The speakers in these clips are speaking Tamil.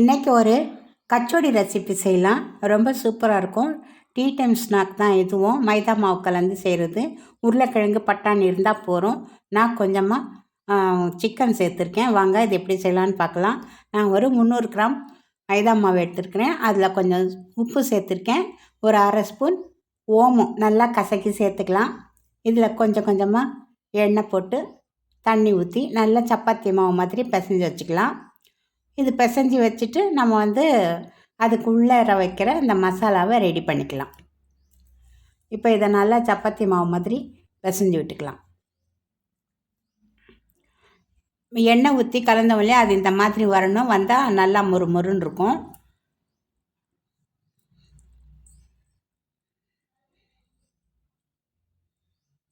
இன்றைக்கி ஒரு கச்சோடி ரெசிபி செய்யலாம். ரொம்ப சூப்பராக இருக்கும். டீ டைம் ஸ்நாக் தான் இதுவும். மைதா மாவு கலந்து செய்கிறது உருளைக்கிழங்கு பட்டாணி இருந்தால் போகிறோம் நான் கொஞ்சமாக சிக்கன் சேர்த்துருக்கேன். வாங்க இது எப்படி செய்யலான்னு பார்க்கலாம். நான் ஒரு முந்நூறு கிராம் மைதா மாவு எடுத்துருக்கிறேன். அதில் கொஞ்சம் உப்பு சேர்த்துருக்கேன். ஒரு அரை ஸ்பூன் ஓமம். நல்லா கசக்கி சேர்த்துக்கலாம். இதில் கொஞ்சம் கொஞ்சமாக எண்ணெய் போட்டு தண்ணி ஊற்றி நல்லா சப்பாத்தி மாவு மாதிரி பிசைஞ்சு வச்சுக்கலாம். இது பிசைஞ்சு வச்சுட்டு நம்ம வந்து அதுக்குள்ளே வைக்கிற இந்த மசாலாவை ரெடி பண்ணிக்கலாம். இப்போ இதை நல்லா சப்பாத்தி மாவு மாதிரி பிசைஞ்சு விட்டுக்கலாம். எண்ணெய் ஊற்றி கலந்தவொடனே அது இந்த மாதிரி வரணும். வந்தால் நல்லா மொறு மொறுன்னு இருக்கும்.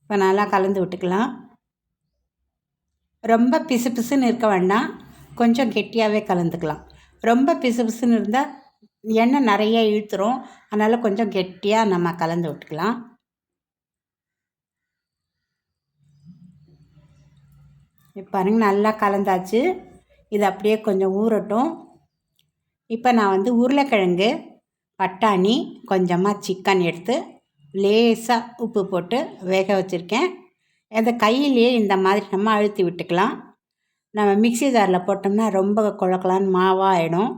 இப்போ நல்லா கலந்து விட்டுக்கலாம். ரொம்ப பிசு பிசுன்னு இருக்க வேண்டாம். கொஞ்சம் கெட்டியாகவே கலந்துக்கலாம். ரொம்ப பிசுபிசுன்னு இருந்தால் எண்ணெய் நிறைய இழுத்துரும். அதனால் கொஞ்சம் கெட்டியாக நம்ம கலந்து விட்டுக்கலாம். பாருங்க நல்லா கலந்தாச்சு. இது அப்படியே கொஞ்சம் ஊறட்டும். இப்போ நான் வந்து உருளைக்கிழங்கு பட்டாணி கொஞ்சமாக சிக்கன் எடுத்து லேசாக உப்பு போட்டு வேக வச்சுருக்கேன். அதை கையிலேயே இந்த மாதிரி நம்ம அழுத்தி விட்டுக்கலாம். நம்ம மிக்சி ஜாரில் போட்டோம்னா ரொம்ப குழக்கலான்னு மாவாக ஆகிடும்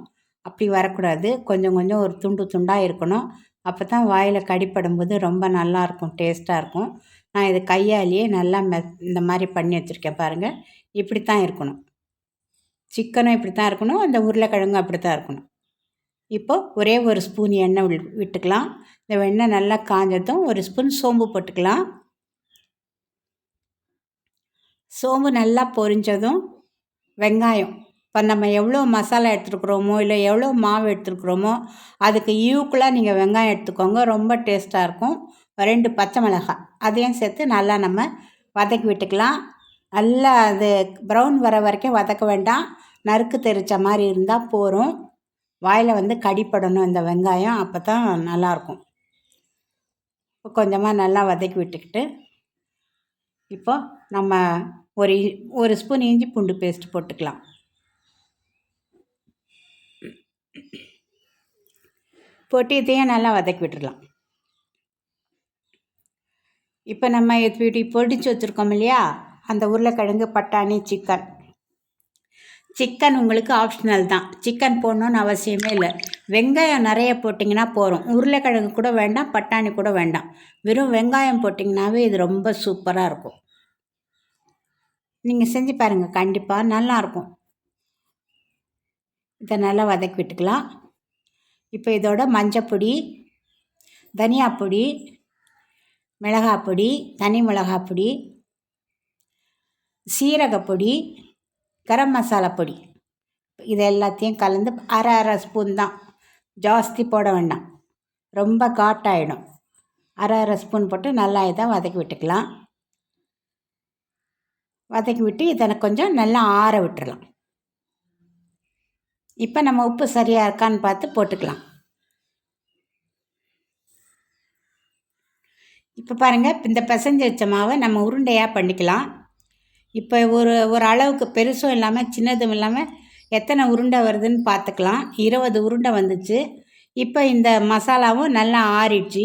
அப்படி வரக்கூடாது. கொஞ்சம் கொஞ்சம் ஒரு துண்டு துண்டாக இருக்கணும். அப்போ தான் வாயில் கடிப்படும் போது ரொம்ப நல்லாயிருக்கும் டேஸ்ட்டாக இருக்கும். நான் இது கையாலேயே நல்லா மெ இந்த மாதிரி பண்ணி வச்சுருக்கேன் பாருங்கள் இப்படி தான் இருக்கணும். சிக்கனும் இப்படி தான் இருக்கணும். அந்த உருளைக்கிழங்கும் அப்படி தான் இருக்கணும். இப்போது ஒரே ஒரு ஸ்பூன் எண்ணெய் விட்டுக்கலாம். இந்த எண்ணெய் நல்லா காஞ்சதும் ஒரு ஸ்பூன் சோம்பு போட்டுக்கலாம். சோம்பு நல்லா பொரிஞ்சதும் வெங்காயம். இப்போ நம்ம எவ்வளோ மசாலா எடுத்துருக்குறோமோ இல்லை எவ்வளோ மாவு எடுத்துருக்குறோமோ அதுக்கு ஈக்குவலாக நீங்கள் வெங்காயம் எடுத்துக்கோங்க. ரொம்ப டேஸ்ட்டாக இருக்கும். ரெண்டு பச்சை மிளகாய். அதையும் சேர்த்து நல்லா நம்ம வதக்கி விட்டுக்கலாம். நல்லா அது ப்ரௌன் வர வரைக்கும் வதக்க வேண்டாம். நறுக்கு தெரிச்ச மாதிரி இருந்தால் போகும் வாயில் வந்து கடிப்படணும் இந்த வெங்காயம். அப்போ தான் நல்லாயிருக்கும். இப்போ கொஞ்சமாக நல்லா வதக்கி விட்டுக்கிட்டு இப்போ நம்ம ஒரு ஒரு ஸ்பூன் இஞ்சி பூண்டு பேஸ்ட் போட்டுக்கலாம். போட்டு இதையும் நல்லா வதக்கி விட்டுடலாம். இப்போ நம்ம இப்படி பொடிச்சு வச்சுருக்கோம் இல்லையா? அந்த உருளைக்கிழங்கு பட்டாணி சிக்கன். சிக்கன் உங்களுக்கு ஆப்ஷனல் தான். சிக்கன் போடணுன்னு அவசியமே இல்லை. வெங்காயம் நிறைய போட்டிங்கன்னா போகிறோம் உருளைக்கிழங்கு கூட வேண்டாம் பட்டாணி கூட வேண்டாம். வெறும் வெங்காயம் போட்டிங்கனாவே இது ரொம்ப சூப்பராக இருக்கும். நீங்கள் செஞ்சு பாருங்கள் கண்டிப்பாக நல்லாயிருக்கும் இதை நல்லா வதக்கி விட்டுக்கலாம். இப்போ இதோட மஞ்சப்பொடி தனியாப்பொடி மிளகாப்பொடி தனி மிளகாப்பொடி சீரகப்பொடி கரம் மசாலா பொடி. இது எல்லாத்தையும் கலந்து அரை அரை ஸ்பூன் தான். ஜாஸ்தி போட வேண்டாம். ரொம்ப காட்டாயிடும். அரை அரை ஸ்பூன் போட்டு நல்லா இதை வதக்கி விட்டுக்கலாம். வதக்கி விட்டு இதனை கொஞ்சம் நல்லா ஆற விட்டுறலாம். இப்போ நம்ம உப்பு சரியாக இருக்கான்னு பார்த்து போட்டுக்கலாம். இப்போ பாருங்கள் இந்த பிசைஞ்சு வச்ச மாவை நம்ம உருண்டையாக பண்ணிக்கலாம். இப்போ ஒரு ஒரு அளவுக்கு பெருசும் இல்லாமல் சின்னதும் இல்லாமல் எத்தனை உருண்டை வருதுன்னு பார்த்துக்கலாம். இருபது உருண்டை வந்துச்சு. இப்போ இந்த மசாலாவும் நல்லா ஆறிடுச்சு.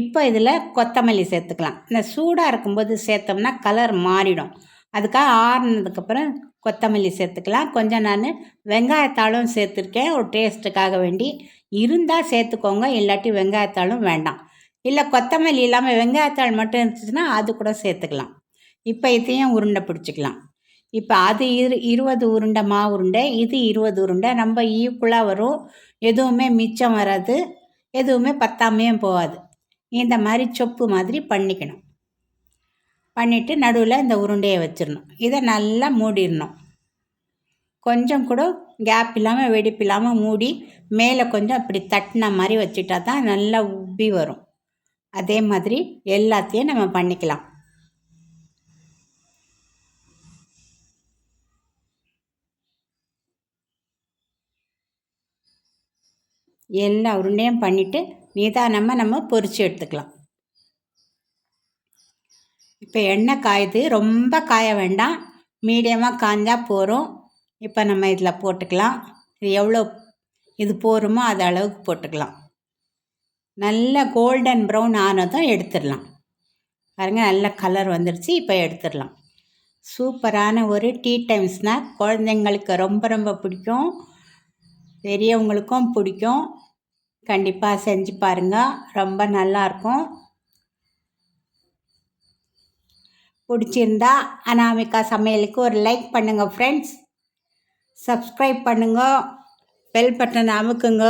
இப்போ இதில் கொத்தமல்லி சேர்த்துக்கலாம். இந்த சூடாக இருக்கும்போது சேர்த்தோம்னா கலர் மாறிடும். அதுக்காக ஆறுனதுக்கப்புறம் கொத்தமல்லி சேர்த்துக்கலாம். கொஞ்சம் நான் வெங்காயத்தாளும் சேர்த்துருக்கேன். ஒரு டேஸ்ட்டுக்காக வேண்டி. இருந்தால் சேர்த்துக்கோங்க. இல்லாட்டி வெங்காயத்தாளும் வேண்டாம். இல்லை கொத்தமல்லி இல்லாமல் வெங்காயத்தாள் மட்டும் இருந்துச்சுன்னா அது கூட சேர்த்துக்கலாம். இப்போ இதையும் உருண்டை பிடிச்சிக்கலாம். இப்போ அது இரு இருபது உருண்டை மாவு உருண்டை இது இருபது உருண்டை. நம்ம ஈக்குவலாக வரும். எதுவுமே மிச்சம் வராது. எதுவுமே பத்தாமையும் போகாது. இந்த மாதிரி சொப்பு மாதிரி பண்ணிக்கணும். பண்ணிவிட்டு நடுவில் இந்த உருண்டையை வச்சிடணும். இதை நல்லா மூடிடணும். கொஞ்சம் கூட கேப் இல்லாமல் வெடிப்பு இல்லாமல் மூடி மேலே கொஞ்சம் அப்படி தட்டின மாதிரி வச்சுட்டா தான் நல்லா உப்பி வரும். அதே மாதிரி எல்லாத்தையும் நம்ம பண்ணிக்கலாம். எல்லா உருண்டையும் பண்ணிவிட்டு நிதானமாக நம்ம பொறிச்சு எடுத்துக்கலாம். இப்போ எண்ணெய் காயுது. ரொம்ப காய வேண்டாம். மீடியமாக காஞ்சால் போகிறோம் இப்போ நம்ம இதில் போட்டுக்கலாம். இது எவ்வளோ இது போருமோ அது அளவுக்கு போட்டுக்கலாம். நல்ல கோல்டன் ப்ரௌன் ஆனதும் எடுத்துடலாம். பாருங்க நல்ல கலர் வந்துடுச்சு இப்போ எடுத்துடலாம். சூப்பரான ஒரு டீ டைம் ஸ்நாக் குழந்தைங்களுக்கு ரொம்ப ரொம்ப பிடிக்கும். பெரியவங்களுக்கும் பிடிக்கும். கண்டிப்பாக செஞ்சு பாருங்கள் ரொம்ப நல்லாயிருக்கும் பிடிச்சிருந்தா அனாமிகா சமையலுக்கு ஒரு லைக் பண்ணுங்கள் ஃப்ரெண்ட்ஸ் சப்ஸ்கிரைப் பண்ணுங்க. பெல் பட்டன் அமுக்குங்க.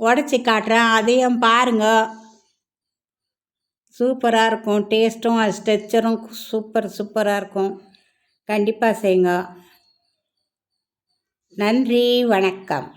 உடச்சி காட்டுறேன். அதையும் பாருங்க. சூப்பராக இருக்கும். டேஸ்ட்டும் அது ஸ்ட்ரெச்சரும் சூப்பர் சூப்பராக இருக்கும். கண்டிப்பாக செய்யுங்க. நன்றி வணக்கம்.